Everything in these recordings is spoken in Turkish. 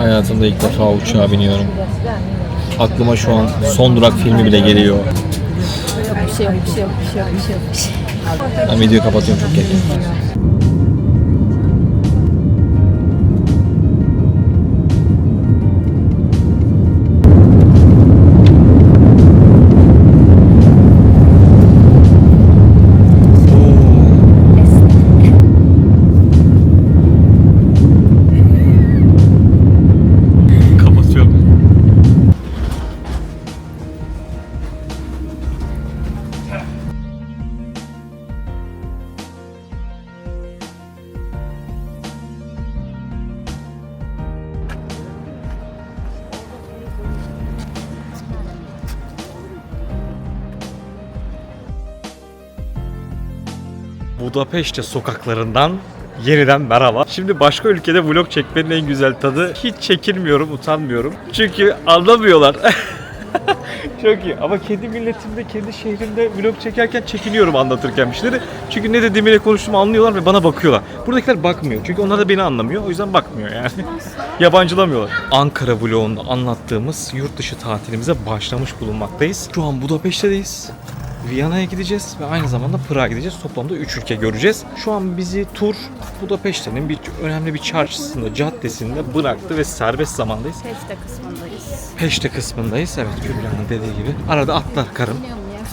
Hayatımda ilk defa uçağa biniyorum. Aklıma şu an Son Durak filmi bile geliyor. Bir şey yok, bir şey yok, bir şey yok, bir şey yok. Şey. Ben videoyu kapatıyorum çok geç. Budapeşte sokaklarından yeniden merhaba. Şimdi başka ülkede vlog çekmenin en güzel tadı hiç çekinmiyorum, utanmıyorum. Çünkü anlamıyorlar. Çok iyi. Ama kendi milletimde, kendi şehrimde vlog çekerken çekiniyorum anlatırken bir şeyleri. Çünkü ne dediğimi ne konuştuğumu anlıyorlar ve bana bakıyorlar. Buradakiler bakmıyor. Çünkü onlar da beni anlamıyor. O yüzden bakmıyor yani. Yabancılamıyorlar. Ankara vlogunda anlattığımız yurt dışı tatilimize başlamış bulunmaktayız. Şu an Budapeşte'deyiz. Viyana'ya gideceğiz ve aynı zamanda Prag'a gideceğiz. Toplamda 3 ülke göreceğiz. Şu an bizi tur Budapeşte'nin bir önemli bir çarşısında, caddesinde bıraktı ve serbest zamandayız. Peşte kısmındayız. Peşte kısmındayız. Evet Kübra'nın dediği gibi. Arada atlar karım.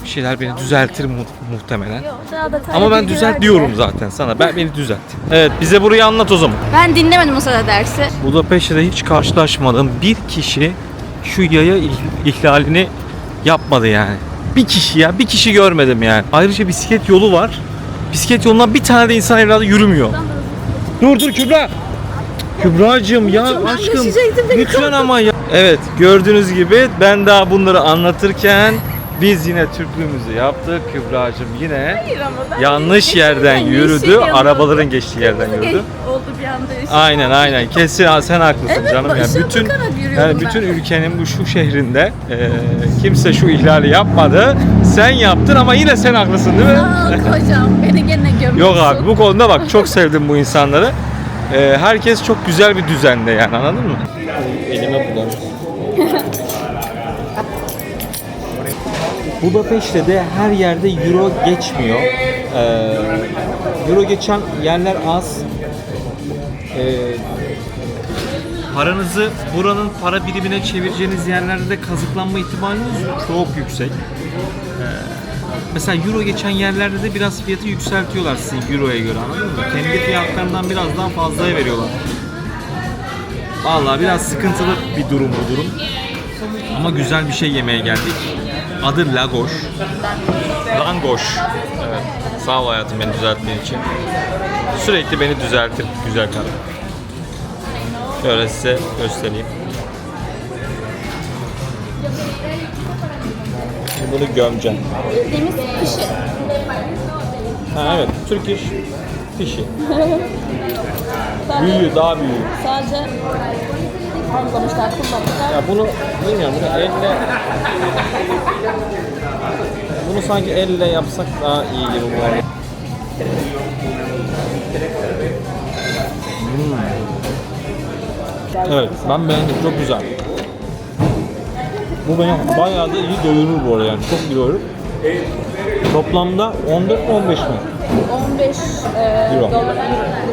Bir şeyler beni düzeltir mu- muhtemelen. Yok, daha da Ama ben düzelt diyorum zaten sana. Ben beni düzelt. Evet bize burayı anlat o zaman. Ben dinlemedim o sırada dersi. Budapeşte'de hiç karşılaşmadığım bir kişi şu yaya ih- ihlalini yapmadı yani. Bir kişi ya, bir kişi görmedim yani. Ayrıca bisiklet yolu var. Bisiklet yolundan bir tane de insan evladı yürümüyor. Dur dur Kübra. Kübra'cığım ya aşkım beni lütfen ama ya. Evet gördüğünüz gibi ben daha bunları anlatırken biz yine Türklüğümüzü yaptık. Kübra'cığım yine yanlış yerden yürüdü. Arabaların geçtiği yerden yürüdü. Oldu bir anda yeşil. Aynen aynen kesin ha, sen haklısın Evet, canım yani ışığa bütün bakarak yani ben. bütün ülkenin bu şu şehrinde e, kimse şu ihlali yapmadı. Sen yaptın ama yine sen haklısın değil mi? Aa, kocam beni gene gömüyorsun. Yok abi bu konuda bak çok sevdim bu insanları. E, herkes çok güzel bir düzende yani anladın mı? Budapeşte'de her yerde euro geçmiyor. Ee, euro geçen yerler az. Ee, paranızı buranın para birimine çevireceğiniz yerlerde de kazıklanma ihtimaliniz çok yüksek. Ee, mesela euro geçen yerlerde de biraz fiyatı yükseltiyorlar sizin euroya göre anladın mı? Kendi fiyatlarından biraz daha fazlaya veriyorlar. Vallahi biraz sıkıntılı bir durum bu durum. Ama güzel bir şey yemeye geldik. Adı Lagoş. Langoş. Evet. Sağ ol hayatım beni düzelttiğin için. Sürekli beni düzeltir güzel karım. Şöyle size göstereyim. Şimdi bunu gömeceğim. Bildiğimiz kışı. Ha evet, Türk iş fişi. Büyüğü, daha büyüğü. Sadece kullanmışlar, kullanmışlar. Ya bunu bilmiyorum, bunu elle... Bunu sanki elle yapsak daha iyi gibi bu arada. Hmm. Evet, ben beğendim. Çok güzel. Bu beni bayağı da iyi doyurur bu arada yani. Çok doyurur. Toplamda 14 mi 15 mi? 15 e, Euro. dolar,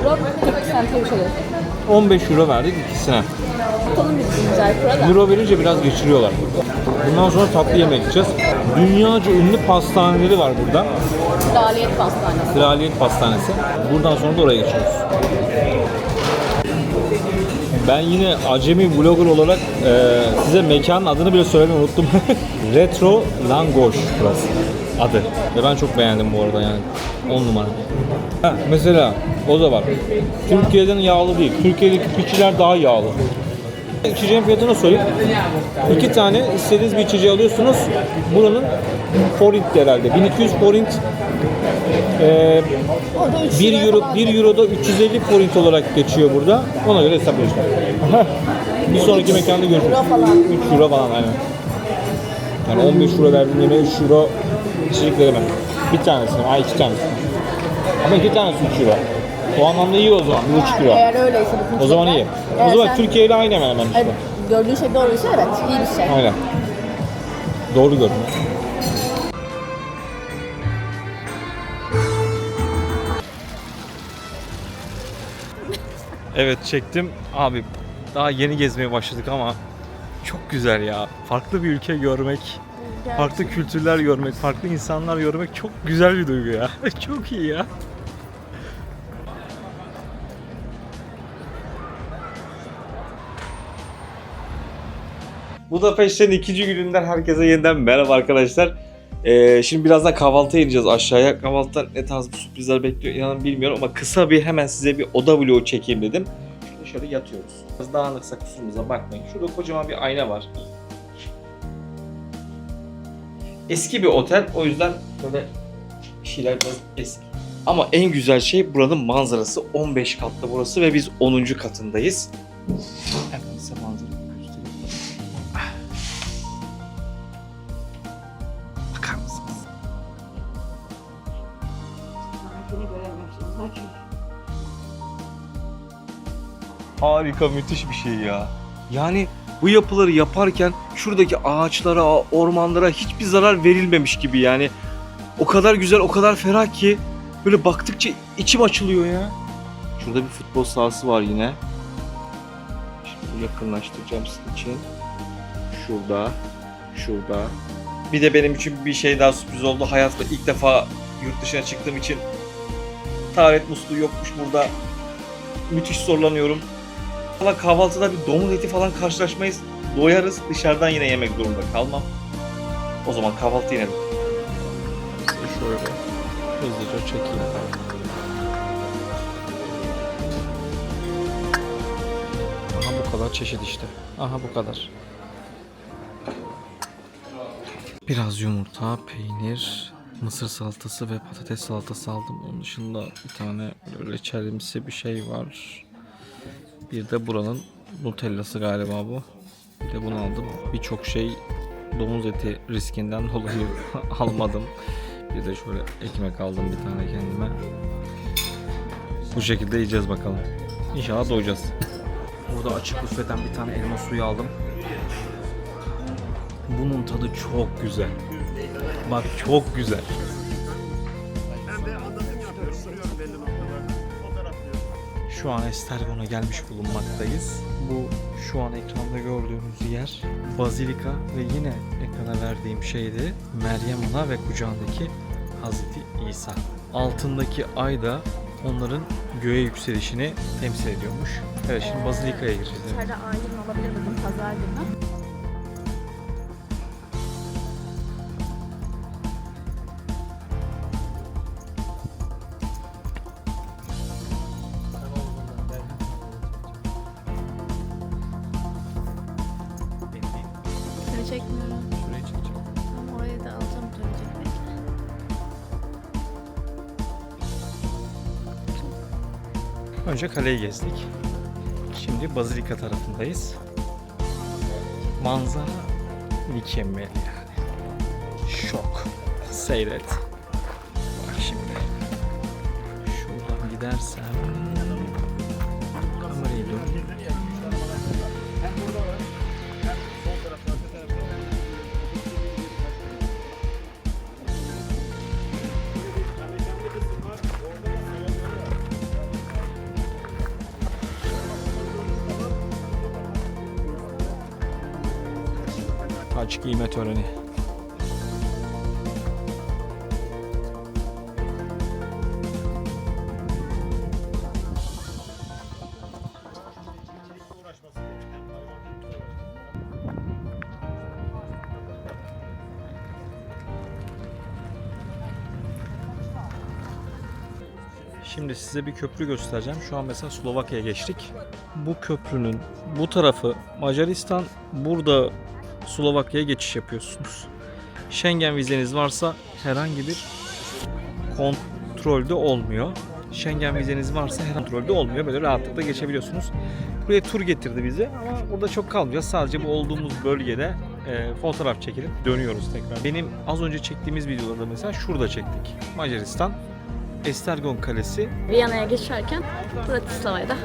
euro 40 sente bir şey. 15 euro verdik ikisine. Tutalım biz güzel kurada. Euro verince biraz geçiriyorlar. Bundan sonra tatlı yemek yiyeceğiz. Dünyaca ünlü pastaneleri var burada. Kraliyet pastanesi. Kraliyet Pastanesi. Buradan sonra da oraya geçiyoruz. Ben yine acemi vlogger olarak e, size mekanın adını bile söylemeyi unuttum. Retro Langoş burası adı. Ve ben çok beğendim bu arada yani. 10 numara. Ha, mesela o da var. Türkiye'den yağlı değil. Türkiye'deki piçiler daha yağlı. İçeceğin fiyatını söyleyeyim. İki tane istediğiniz bir içeceği alıyorsunuz. Buranın forint herhalde. 1200 forint ee, 1 euro 1 euroda 350 forint olarak geçiyor burada. Ona göre hesaplıyorsun. bir sonraki mekanda görüşürüz. 3 euro falan aynen. Yani 15 euro verdiğim yemeğe 3 euro içecek veremem. Bir tanesini, ay iki tanesini. Ama iki tanesi 3 euro. O anlamda iyi o zaman. 1,5 euro. Eğer öyleyse bütün O zaman iyi. Eğer O zaman sen- Türkiye ile aynı hemen hemen işte. Evet, gördüğün şey doğruysa evet iyi bir şey. Aynen. Doğru gördüm. Evet çektim. Abi daha yeni gezmeye başladık ama çok güzel ya. Farklı bir ülke görmek, farklı kültürler görmek, farklı insanlar görmek çok güzel bir duygu ya. çok iyi ya. Budapeşte'nin ikinci gününden herkese yeniden merhaba arkadaşlar. Ee, şimdi birazdan kahvaltıya ineceğiz aşağıya. Kahvaltıda ne tarz bir sürprizler bekliyor inanın bilmiyorum ama kısa bir hemen size bir oda vlogu çekeyim dedim. Şimdi şöyle yatıyoruz. Biraz dağınıksa kusurumuza bakmayın. Şurada kocaman bir ayna var. Eski bir otel o yüzden böyle şeyler biraz eski. Ama en güzel şey buranın manzarası 15 katlı burası ve biz 10. katındayız. Harika, müthiş bir şey ya. Yani bu yapıları yaparken şuradaki ağaçlara, ormanlara hiçbir zarar verilmemiş gibi yani. O kadar güzel, o kadar ferah ki böyle baktıkça içim açılıyor ya. Şurada bir futbol sahası var yine. Şimdi yakınlaştıracağım sizin için. Şurada, şurada. Bir de benim için bir şey daha sürpriz oldu. Hayatta ilk defa yurt dışına çıktığım için taharet musluğu yokmuş burada. Müthiş zorlanıyorum. Valla kahvaltıda bir domuz eti falan karşılaşmayız. Doyarız. Dışarıdan yine yemek zorunda kalmam. O zaman kahvaltı inelim. Şöyle hızlıca çekeyim. Aha bu kadar çeşit işte. Aha bu kadar. Biraz yumurta, peynir, mısır salatası ve patates salatası aldım. Onun dışında bir tane böyle reçelimsi bir şey var. Bir de buranın nutellası galiba bu. Bir de bunu aldım. Birçok şey domuz eti riskinden dolayı almadım. Bir de şöyle ekmek aldım bir tane kendime. Bu şekilde yiyeceğiz bakalım. İnşallah doyacağız. Burada açık büfeden bir tane elma suyu aldım. Bunun tadı çok güzel. Bak çok güzel. Şu an Estergon'a gelmiş bulunmaktayız. Bu şu an ekranda gördüğünüz yer Bazilika ve yine ekrana verdiğim şey de Meryem Ana ve kucağındaki Hazreti İsa. Altındaki ay da onların göğe yükselişini temsil ediyormuş. Evet şimdi Bazilika'ya gireceğiz. İçeride ayin olabilir bugün pazar günü. Seni çekmiyorum. Şuraya çıkacağım. Ama orayı da alacağım dönecek bekle. Önce kaleyi gezdik. Şimdi Bazilika tarafındayız. Manzara mükemmel yani. Şok. Seyret. Bak şimdi. Şuradan gidersem... Taç giyme töreni. Şimdi size bir köprü göstereceğim. Şu an mesela Slovakya'ya geçtik. Bu köprünün bu tarafı Macaristan, burada Slovakya'ya geçiş yapıyorsunuz. Schengen vizeniz varsa herhangi bir kontrolde olmuyor. Schengen vizeniz varsa her kontrolde olmuyor. Böyle rahatlıkla geçebiliyorsunuz. Buraya tur getirdi bizi ama burada çok kalmayacağız. Sadece bu olduğumuz bölgede e, fotoğraf çekilip dönüyoruz tekrar. Benim az önce çektiğimiz videolarda mesela şurada çektik. Macaristan Estergon Kalesi. Viyana'ya geçerken Bratislava'ya da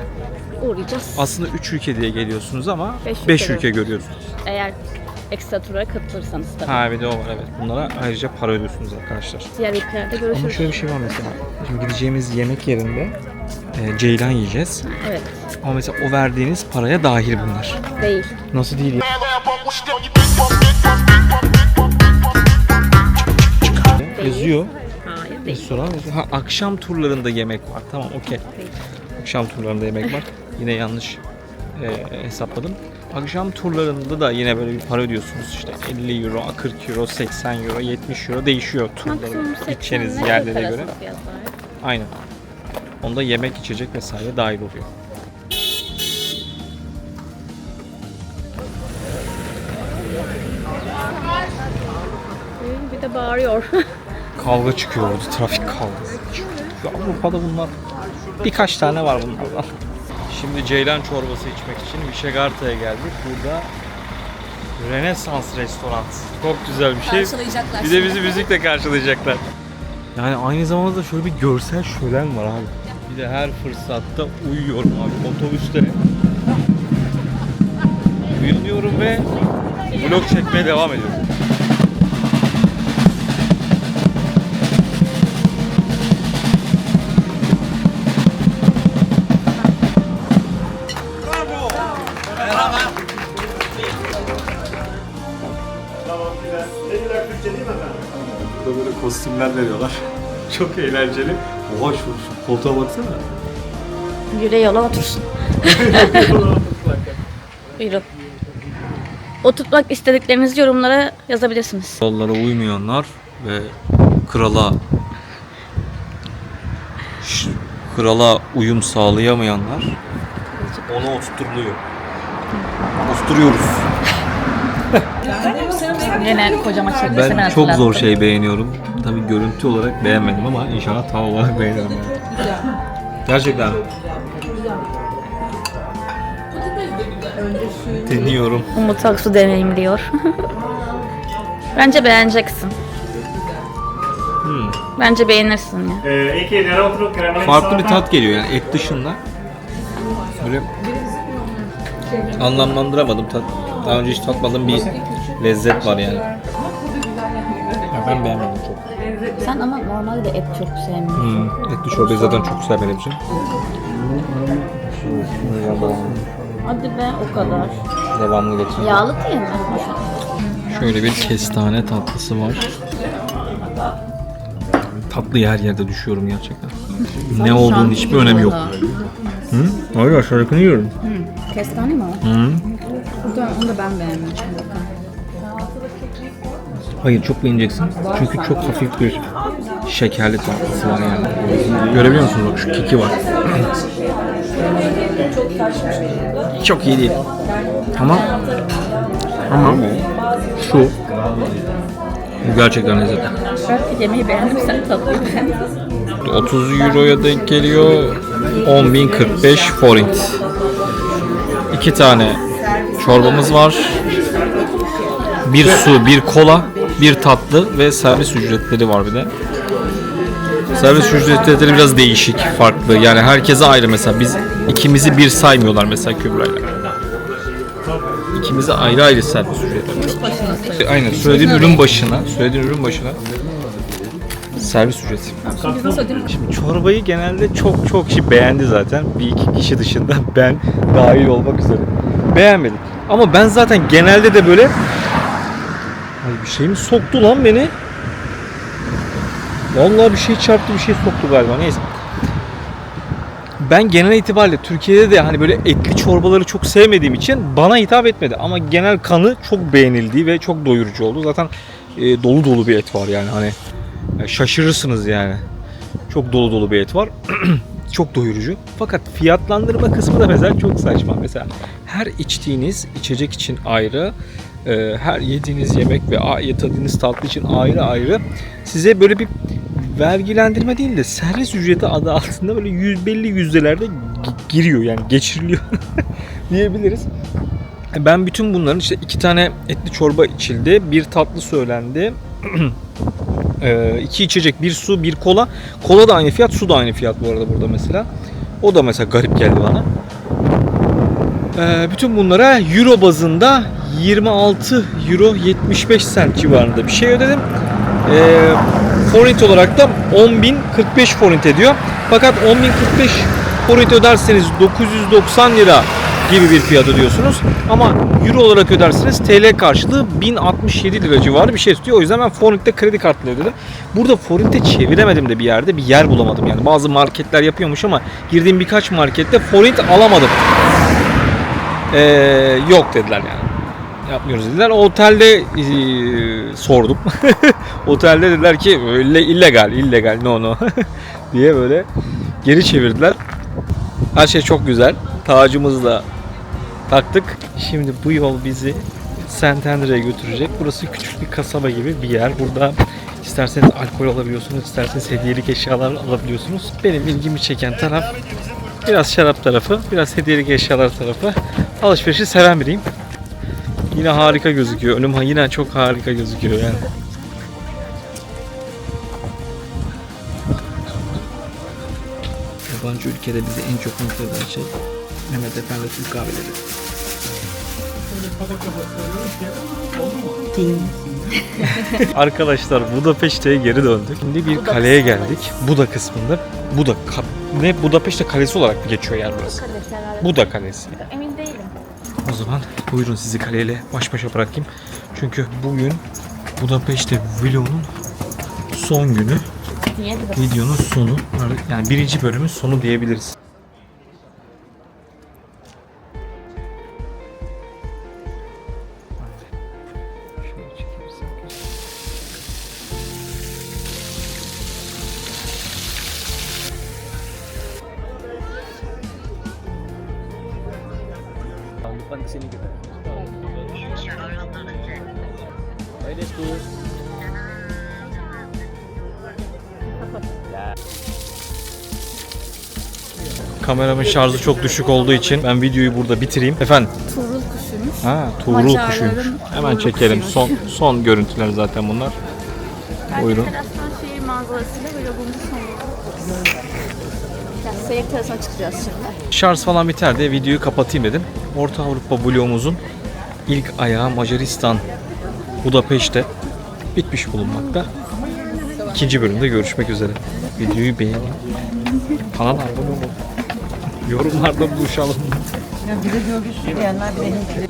uğrayacağız. Aslında 3 ülke diye geliyorsunuz ama Beş 5 ülke ülke görüyorsunuz. Eğer ekstra tura katılırsanız tabii. Ha bir de o var evet. Bunlara ayrıca para ödüyorsunuz arkadaşlar. Diğer ülkelerde Ama görüşürüz. şöyle bir şey var mesela. Şimdi gideceğimiz yemek yerinde e, ceylan yiyeceğiz. Evet. Ama mesela o verdiğiniz paraya dahil bunlar. Değil. Nasıl değil ya? Yazıyor. Hayır değil. Restoran. Ha, akşam turlarında yemek var. Tamam okey. Akşam turlarında yemek var. Yine yanlış e, hesapladım. Akşam turlarında da yine böyle bir para ödüyorsunuz işte 50 euro, 40 euro, 80 euro, 70 euro değişiyor Maksimum 80 gideceğiniz yerlere göre. fiyatlar. Aynen. Onda yemek, içecek vesaire dahil oluyor. Bir de bağırıyor. Kavga çıkıyor orada, trafik kavgası. Avrupa'da bunlar birkaç tane var bunlardan. Şimdi ceylan çorbası içmek için Visegrád'a geldik. Burada Rönesans restoran. Çok güzel bir şey. Karşılayacaklar. Bir de bizi müzikle karşılayacaklar. Yani aynı zamanda da şöyle bir görsel şölen var abi. Bir de her fırsatta uyuyorum abi otobüste. Uyanıyorum ve vlog çekmeye devam ediyorum. Kostümler veriyorlar. Çok eğlenceli. Oha şu, şu koltuğa baksana. Yüre yola otursun. Buyurun. Oturtmak istediklerinizi yorumlara yazabilirsiniz. Kurallara uymayanlar ve krala Ş- krala uyum sağlayamayanlar ona oturtuluyor. Oturuyoruz. Yine kocama çekmesini Ben çok zor şey beğeniyorum. Tabii görüntü olarak beğenmedim ama inşallah tav olarak beğenirim. Yani. Gerçekten. Deniyorum. Umut Aksu deneyimliyor. Bence beğeneceksin. Hmm. Bence beğenirsin ya. Que no Farklı bir tat geliyor yani et dışında. Böyle anlamlandıramadım tat. Daha önce hiç tatmadığım bir lezzet var yani. Ya ben beğenmedim ama normalde de et çok sevmiyorsun. Hmm. Etli çorbayı zaten çok sevmediğim için. Hadi be o kadar. Devamlı getirdim. Yağlı değil mi? Şöyle bir kestane tatlısı var. Tatlı her yerde düşüyorum gerçekten. Ne olduğunun hiçbir önemi yok. Hı? Hayır şarkını yiyorum. Kestane mi o? Hı? Onu da, onu da ben beğenmedim. Hayır çok beğeneceksin. Çünkü çok hafif bir şekerli tatlısı var yani. Görebiliyor musunuz? Bak şu keki var. çok iyi değil. Ama ama şu bu gerçekten lezzetli. Ben yemeği beğendim sen tatlıyı beğendin. 30 euroya denk geliyor. 10.045 forint. İki tane çorbamız var. Bir su, bir kola, bir tatlı ve servis ücretleri var bir de. Servis ücretleri biraz değişik, farklı. Yani herkese ayrı mesela. Biz ikimizi bir saymıyorlar mesela Kübra'yla. İkimize ayrı ayrı servis ücretleri. Aynen. Söylediğin ürün başına, söylediğin ürün başına servis ücreti. Şimdi çorbayı genelde çok çok kişi beğendi zaten. Bir iki kişi dışında ben dahil olmak üzere. Beğenmedik. Ama ben zaten genelde de böyle Ay bir şey mi soktu lan beni? Vallahi bir şey çarptı bir şey soktu galiba neyse. Ben genel itibariyle Türkiye'de de hani böyle etli çorbaları çok sevmediğim için bana hitap etmedi. Ama genel kanı çok beğenildi ve çok doyurucu oldu. Zaten e, dolu dolu bir et var yani hani e, şaşırırsınız yani. Çok dolu dolu bir et var. çok doyurucu. Fakat fiyatlandırma kısmı da mesela çok saçma. Mesela her içtiğiniz içecek için ayrı, e, her yediğiniz yemek ve a- tadığınız tatlı için ayrı ayrı size böyle bir vergilendirme değil de servis ücreti adı altında böyle yüz, belli yüzdelerde gi- giriyor yani geçiriliyor diyebiliriz. Ben bütün bunların işte iki tane etli çorba içildi, bir tatlı söylendi. Ee, iki içecek, bir su, bir kola. Kola da aynı fiyat, su da aynı fiyat bu arada burada mesela. O da mesela garip geldi bana. Ee, bütün bunlara euro bazında 26 euro 75 sent civarında bir şey ödedim. Ee, forint olarak da 10.045 forint ediyor. Fakat 10.045 forint öderseniz 990 lira gibi bir fiyat ödüyorsunuz. Ama euro olarak öderseniz TL karşılığı 1067 lira civarı bir şey tutuyor. O yüzden ben forintte kredi kartıyla ödedim. Burada forintte çeviremedim de bir yerde bir yer bulamadım yani. Bazı marketler yapıyormuş ama girdiğim birkaç markette forint alamadım. Ee, yok dediler yani. Yapmıyoruz dediler. Otelde e, sordum. Otelde dediler ki öyle illegal, illegal, no no diye böyle geri çevirdiler. Her şey çok güzel. Tacımızı da taktık. Şimdi bu yol bizi Santander'e götürecek. Burası küçük bir kasaba gibi bir yer. Burada isterseniz alkol alabiliyorsunuz, isterseniz hediyelik eşyalar alabiliyorsunuz. Benim ilgimi çeken taraf biraz şarap tarafı, biraz hediyelik eşyalar tarafı. Alışverişi seven biriyim. Yine harika gözüküyor. Önüm yine çok harika gözüküyor yani. Yabancı ülkede bizi en çok mutlu eden şey Mehmet Efendi Türk kahveleri. Arkadaşlar Budapeşte'ye geri döndük. Şimdi bir kaleye geldik. Buda kısmında. Buda ka- ne Budapeşte kalesi olarak mı geçiyor yer burası? Kalesi herhalde. Buda kalesi. Emin. O zaman buyurun sizi kaleyle baş başa bırakayım. Çünkü bugün Budapeşte vlogunun son günü. Videonun sonu. Yani birinci bölümün sonu diyebiliriz. Sandıklar seni gibi. Öyle tu. Kameramın şarjı çok düşük olduğu için ben videoyu burada bitireyim. Efendim? Tuğrul kuşuymuş. Ha, Tuğrul kuşuymuş. Hemen Tuğrul çekelim. kuşuymuş. Son son görüntüler zaten bunlar. Buyurun. Terastan şehir manzarasıyla vlogumuz sonunda. Ya, seyir terasına çıkacağız şimdi. Şarj falan biter de videoyu kapatayım dedim. Orta Avrupa vlogumuzun ilk ayağı Macaristan Budapeşte bitmiş bulunmakta. İkinci bölümde görüşmek üzere. Videoyu beğenin. Kanala abone olun. Yorumlarda buluşalım. Ya bir de görgüsüz diyenler Hintli.